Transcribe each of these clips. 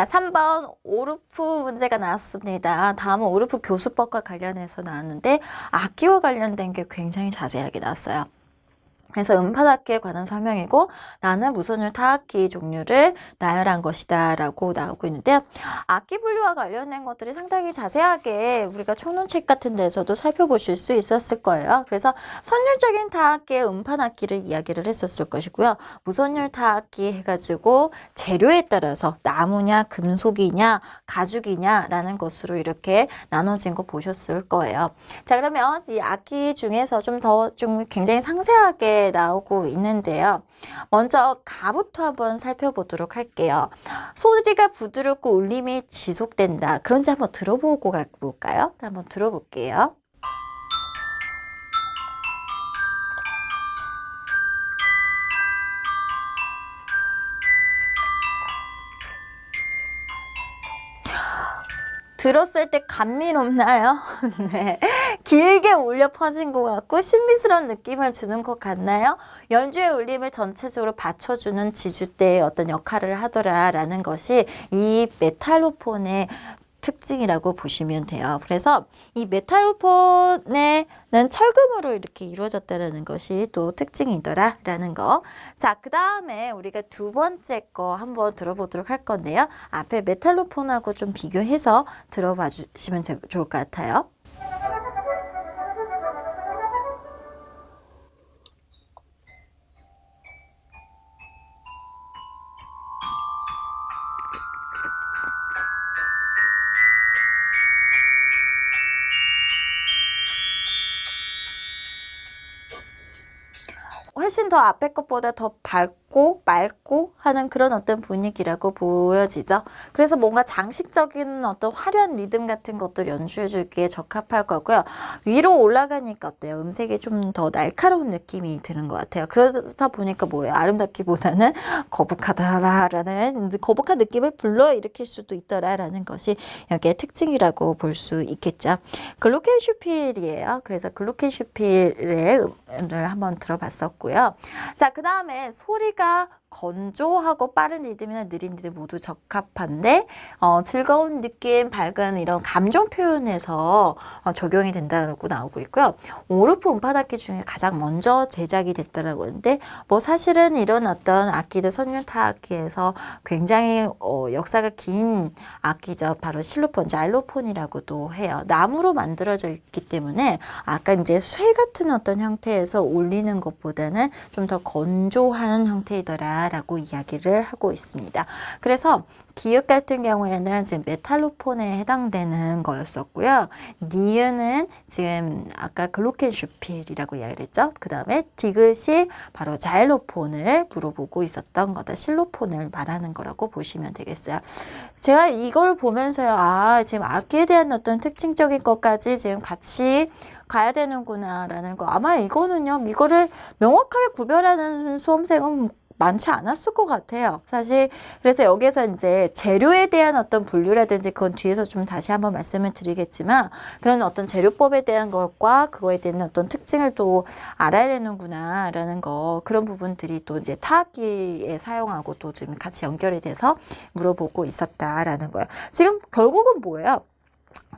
자, 3번 오르프 문제가 나왔습니다. 다음은 오르프 교수법과 관련해서 나왔는데 악기와 관련된 게 굉장히 자세하게 나왔어요. 그래서 음파악기에 관한 설명이고 나는 무선율 타악기 종류를 나열한 것이다 라고 나오고 있는데요. 악기 분류와 관련된 것들이 상당히 자세하게 우리가 총론책 같은 데서도 살펴보실 수 있었을 거예요. 그래서 선율적인 타악기의 음판악기를 이야기를 했었을 것이고요. 무선율 타악기 해가지고 재료에 따라서 나무냐 금속이냐 가죽이냐 라는 것으로 이렇게 나눠진 거 보셨을 거예요. 자 그러면 이 악기 중에서 좀 더 좀 굉장히 상세하게 나오고 있는데요. 먼저 가부터 한번 살펴보도록 할게요. 소리가 부드럽고 울림이 지속된다. 그런지 한번 들어보고 가볼까요? 한번 들어볼게요. 들었을 때 감미롭나요? 네. 길게 울려 퍼진 것 같고 신비스러운 느낌을 주는 것 같나요? 연주의 울림을 전체적으로 받쳐주는 지주대의 어떤 역할을 하더라라는 것이 이 메탈로폰의 특징이라고 보시면 돼요. 그래서 이 메탈로폰에는 철금으로 이렇게 이루어졌다는 것이 또 특징이더라라는 거. 자, 그 다음에 우리가 두 번째 거 한번 들어보도록 할 건데요. 앞에 메탈로폰하고 좀 비교해서 들어봐 주시면 되- 좋을 것 같아요. 훨씬 더 앞에 것보다 더 밝고 맑고 하는 그런 어떤 분위기라고 보여지죠. 그래서 뭔가 장식적인 어떤 화려한 리듬 같은 것도 연주해 주기에 적합할 거고요. 위로 올라가니까 어때요? 음색이 좀 더 날카로운 느낌이 드는 것 같아요. 그러다 보니까 뭐래요? 아름답기보다는 거북하다라는 거북한 느낌을 불러일으킬 수도 있더라라는 것이 여기에 특징이라고 볼 수 있겠죠. 글루켄슈필이에요. 그래서 글루켄슈필의 음을 한번 들어봤었고요. 자, 그 다음에 소리가 건조하고 빠른 리듬이나 느린 리듬 모두 적합한데 어, 즐거운 느낌, 밝은 이런 감정 표현에서 어, 적용이 된다고 나오고 있고요. 오르프 음파악기 중에 가장 먼저 제작이 됐다라고 하는데 뭐 사실은 이런 어떤 악기들 선율타 악기에서 굉장히 어, 역사가 긴 악기죠. 바로 실로폰, 자일로폰이라고도 해요. 나무로 만들어져 있기 때문에 아까 이제 쇠 같은 어떤 형태에서 울리는 것보다는 좀 더 건조한 형태이더라 라고 이야기를 하고 있습니다. 그래서 기역 같은 경우에는 지금 메탈로폰에 해당되는 거였었고요. 니은은 지금 아까 글루켄슈필이라고 이야기를 했죠. 그 다음에 디귿이 바로 자일로폰을 물어보고 있었던 거다. 실로폰을 말하는 거라고 보시면 되겠어요. 제가 이걸 보면서요. 아, 지금 악기에 대한 어떤 특징적인 것까지 지금 같이 가야 되는구나라는 거. 아마 이거는요, 이거를 명확하게 구별하는 수험생은 많지 않았을 것 같아요. 사실 그래서 여기서 이제 재료에 대한 어떤 분류라든지 그건 뒤에서 좀 다시 한번 말씀을 드리겠지만 그런 어떤 재료법에 대한 것과 그거에 대한 어떤 특징을 또 알아야 되는구나라는 거 그런 부분들이 또 이제 타악기에 사용하고 또 지금 같이 연결이 돼서 물어보고 있었다라는 거예요. 지금 결국은 뭐예요?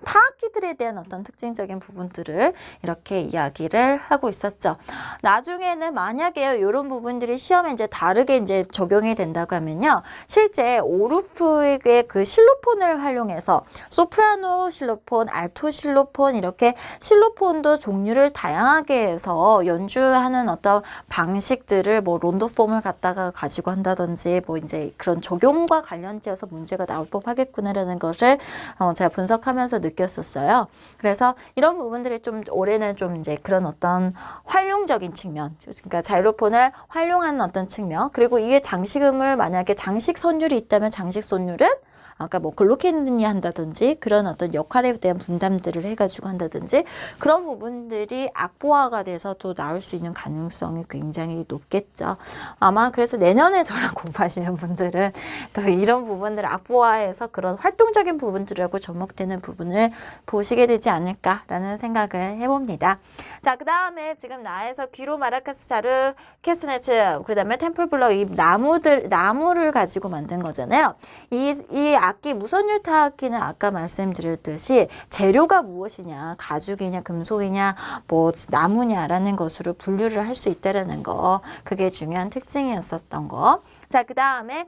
타악기들에 대한 어떤 특징적인 부분들을 이렇게 이야기를 하고 있었죠. 나중에는 만약에 이런 부분들이 시험에 이제 다르게 이제 적용이 된다고 하면요. 실제 오르프의 그 실로폰을 활용해서 소프라노 실로폰, 알토 실로폰 이렇게 실로폰도 종류를 다양하게 해서 연주하는 어떤 방식들을 뭐 론도 폼을 갖다가 가지고 한다든지 뭐 이제 그런 적용과 관련지어서 문제가 나올 법하겠구나라는 것을 어 제가 분석하면서 느꼈 었어요. 그래서 이런 부분들이 좀 올해는 좀 이제 그런 어떤 활용적인 측면, 그러니까 자이로폰을 활용하는 어떤 측면, 그리고 이게 장식음을 만약에 장식 선율이 있다면 장식 선율은 아까 뭐 글로케니 한다든지 그런 어떤 역할에 대한 분담들을 해가지고 한다든지 그런 부분들이 악보화가 돼서 또 나올 수 있는 가능성이 굉장히 높겠죠. 아마 그래서 내년에 저랑 공부하시는 분들은 또 이런 부분들을 악보화해서 그런 활동적인 부분들하고 접목되는 부분을 부분을 보시게 되지 않을까라는 생각을 해봅니다. 자, 그 다음에 지금 나에서 귀로 마라카스 자르 캐스네츠, 그 다음에 템플블럭 이 나무들, 나무를 가지고 만든 거잖아요. 이, 이 악기, 무선율 타 악기는 아까 말씀드렸듯이 재료가 무엇이냐, 가죽이냐, 금속이냐, 뭐 나무냐라는 것으로 분류를 할 수 있다라는 거. 그게 중요한 특징이었었던 거. 자, 그 다음에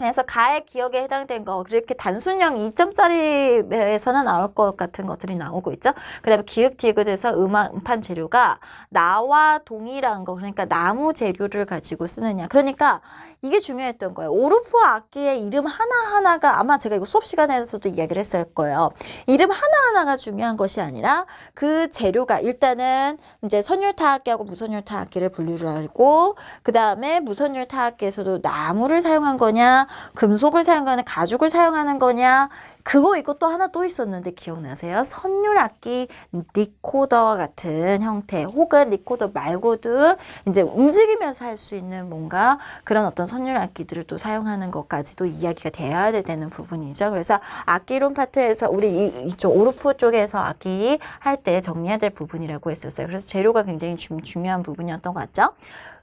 그래서 가의 기억에 해당된 거 그렇게 단순형 2점짜리에서는 나올 것 같은 것들이 나오고 있죠. 그 다음에 기획 디귿에서 음악 음판 재료가 나와 동일한 거 그러니까 나무 재료를 가지고 쓰느냐. 그러니까 이게 중요했던 거예요. 오르프 악기의 이름 하나하나가 아마 제가 이거 수업 시간에서도 이야기를 했을 거예요. 이름 하나하나가 중요한 것이 아니라 그 재료가 일단은 이제 선율 타악기하고 무선율 타악기를 분류를 하고 그 다음에 무선율 타악기에서도 나무를 사용한 거냐 금속을 사용하는 가죽을 사용하는 거냐 그거 있고 또 하나 또 있었는데 기억나세요? 선율악기 리코더 같은 형태 혹은 리코더 말고도 이제 움직이면서 할 수 있는 뭔가 그런 어떤 선율악기들을 또 사용하는 것까지도 이야기가 돼야 되는 부분이죠. 그래서 악기론 파트에서 우리 이, 이쪽 오르프 쪽에서 악기 할 때 정리해야 될 부분이라고 했었어요. 그래서 재료가 굉장히 중, 중요한 부분이었던 것 같죠.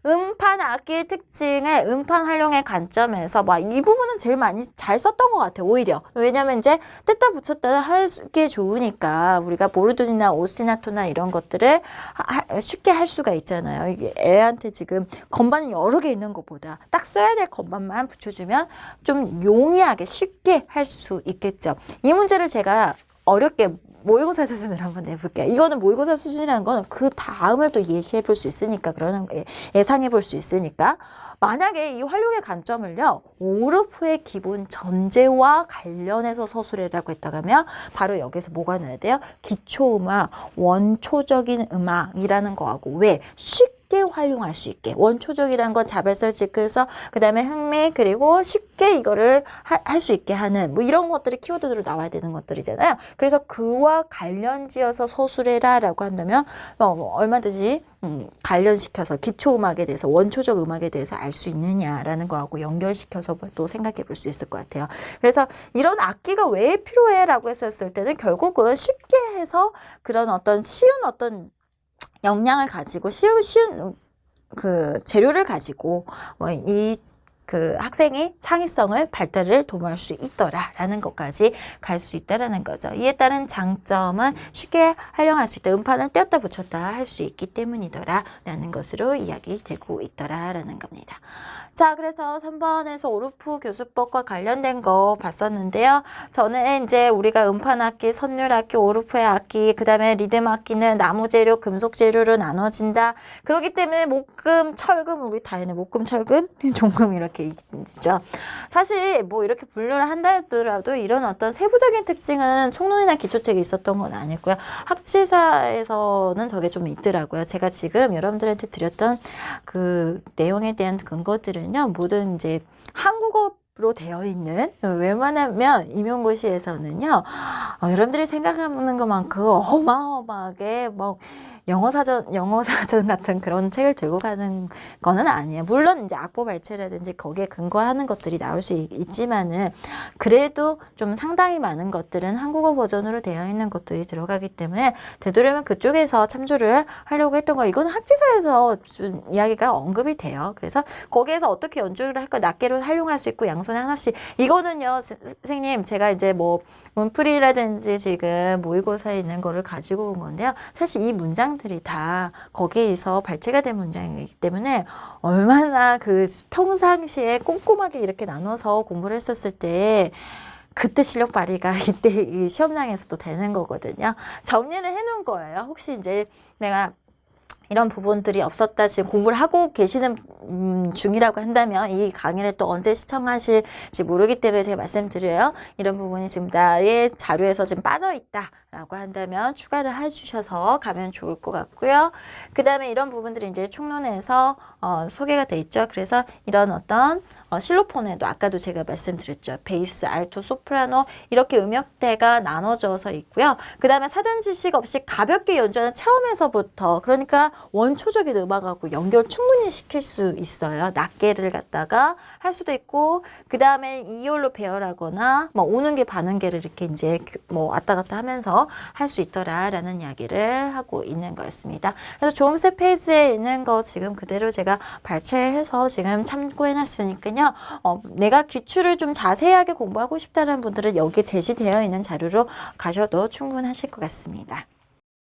음판 악기의 특징을 음판 활용의 관점에서 막 이 부분은 제일 많이 잘 썼던 것 같아요. 오히려 왜냐면 이제 뗐다 붙였다 하기 좋으니까 우리가 보르돈이나 오시나토나 이런 것들을 하- 쉽게 할 수가 있잖아요. 이게 애한테 지금 건반이 여러 개 있는 것보다 딱 써야 될 건반만 붙여주면 좀 용이하게 쉽게 할 수 있겠죠. 이 문제를 제가 어렵게 모의고사 수준으로 한번 내볼게요. 이거는 모의고사 수준이라는 거는 그 다음을 또 예시해 볼 수 있으니까 그러는 예상해 볼 수 있으니까 만약에 이 활용의 관점을요 오르프의 기본 전제와 관련해서 서술해라고 했다면 바로 여기서 뭐가 나야 돼요? 기초 음악, 원초적인 음악이라는 거하고 왜 쉽게 활용할 수 있게 원초적이라는 건 자발설 체크에서 그 다음에 흥미 그리고 쉽게 이거를 할 수 있게 하는 뭐 이런 것들이 키워드로 나와야 되는 것들이잖아요. 그래서 그와 관련지어서 서술해라 라고 한다면 어, 뭐 얼마든지 음, 관련시켜서 기초 음악에 대해서 원초적 음악에 대해서 알 수 있느냐라는 거하고 연결시켜서 또 생각해 볼 수 있을 것 같아요. 그래서 이런 악기가 왜 필요해 라고 했었을 때는 결국은 쉽게 해서 그런 어떤 쉬운 어떤 역량을 가지고 쉬운 쉬운 그 재료를 가지고 뭐 이 그 학생이 창의성을 발달을 도모할 수 있더라라는 것까지 갈 수 있다라는 거죠. 이에 따른 장점은 쉽게 활용할 수 있다. 음판을 떼었다 붙였다 할 수 있기 때문이더라라는 것으로 이야기되고 있더라라는 겁니다. 자, 그래서 3번에서 오르프 교수법과 관련된 거 봤었는데요. 저는 이제 우리가 음판 악기, 선율 악기, 오르프의 악기, 그 다음에 리듬 악기는 나무 재료, 금속 재료로 나눠진다. 그렇기 때문에 목금, 철금, 우리 다 했네. 목금, 철금, 종금 이렇게 있죠. 사실 뭐 이렇게 분류를 한다 하더라도 이런 어떤 세부적인 특징은 총론이나 기초책에 있었던 건 아니고요. 학지사에서는 저게 좀 있더라고요. 제가 지금 여러분들한테 드렸던 그 내용에 대한 근거들은요. 모든 이제 한국어 로 되어 있는 웬만하면 임용고시에서는요 어, 여러분들이 생각하는 것만큼 어마어마하게 뭐 영어 사전 영어 사전 같은 그런 책을 들고 가는 거는 아니에요. 물론 이제 악보 발췌라든지 거기에 근거하는 것들이 나올 수 있, 있지만은 그래도 좀 상당히 많은 것들은 한국어 버전으로 되어 있는 것들이 들어가기 때문에 되도록이면 그쪽에서 참조를 하려고 했던 거 이건 학지사에서 좀 이야기가 언급이 돼요. 그래서 거기에서 어떻게 연주를 할까 낱개로 활용할 수 있고 양손에 하나씩 이거는요 세- 선생님 제가 이제 뭐 문풀이라든지 지금 모의고사에 있는 거를 가지고 온 건데요. 사실 이 문장 들이 다 거기에서 발췌가 된 문장이기 때문에 얼마나 그 평상시에 꼼꼼하게 이렇게 나눠서 공부를 했었을 때 그때 실력 발휘가 이때 이 시험장에서도 되는 거거든요. 정리를 해놓은 거예요. 혹시 이제 내가 이런 부분들이 없었다 지금 공부를 하고 계시는 음, 중이라고 한다면 이 강의를 또 언제 시청하실지 모르기 때문에 제가 말씀드려요. 이런 부분이 지금 나의 자료에서 지금 빠져 있다라고 한다면 추가를 해주셔서 가면 좋을 것 같고요. 그 다음에 이런 부분들이 이제 총론에서 어, 소개가 돼 있죠. 그래서 이런 어떤 어, 실로폰에도 아까도 제가 말씀드렸죠. 베이스, 알토, 소프라노 이렇게 음역대가 나눠져서 있고요. 그 다음에 사전 지식 없이 가볍게 연주하는 처음에서부터 그러니까 원초적인 음악하고 연결 충분히 시킬 수 있어요. 낱개를 갖다가 할 수도 있고 그 다음에 이올로 배열하거나 뭐 오는 게 반은 게를 이렇게 이제 그- 뭐 왔다 갔다 하면서 할 수 있더라라는 이야기를 하고 있는 거였습니다. 그래서 조음세 페이지에 있는 거 지금 그대로 제가 발췌해서 지금 참고해놨으니까요. 어, 내가 기출을 좀 자세하게 공부하고 싶다는 분들은 여기에 제시되어 있는 자료로 가셔도 충분하실 것 같습니다.